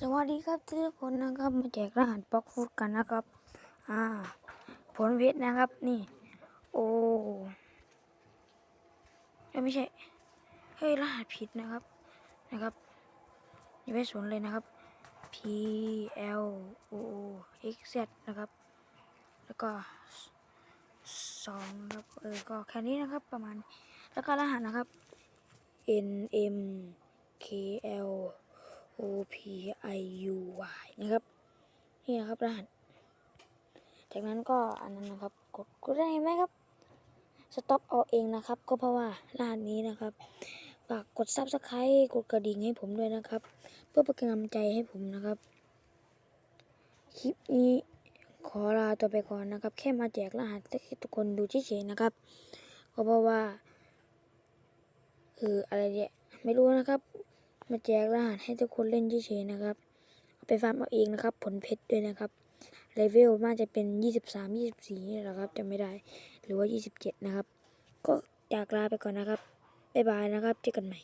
สวัสดีครับทุกคนนะครับมาแจกรหัสบล็อกฟุตกันนะครับ อ่า ผลเพชรนะครับนี่ โอ้ยไม่ใช่เฮ้ยรหัสผิดนะครับนะครับอย่าไปสนเลยนะครับ P L O O X Z นะครับ แล้วก็สองครับเออก็แค่นี้นะครับประมาณ แล้วก็รหัสนะครับ N M K L O P I U Y นะครับ นี่นะครับรหัส จากนั้นก็อันนั้นนะครับ กดกดได้ไหมครับ สต็อปเอาเองนะครับ ก็เพราะว่ารหัสนี้นะครับ ฝากกด Subscribe กดกระดิ่งให้ผมด้วยนะครับ เพื่อเป็นกำลังใจให้ผมนะครับ คลิปนี้ขอลาตัวไปก่อนนะครับ แค่มาแจกรหัสให้ทุกคนดูเฉยๆนะครับ ก็เพราะว่าเอออะไรเนี่ยไม่รู้นะครับ มาแจกรหัสให้ทุกคนเล่นเฉยๆนะครับเอาไปฟาร์มเอาเองนะครับ ผลเพชรด้วยนะครับเลเวลน่าจะเป็น 23 24นี่แหละครับจะไม่ได้หรือว่า 27 นะครับ ก็จากลาไปก่อนนะครับ บ๊ายบายนะครับเจอกันใหม่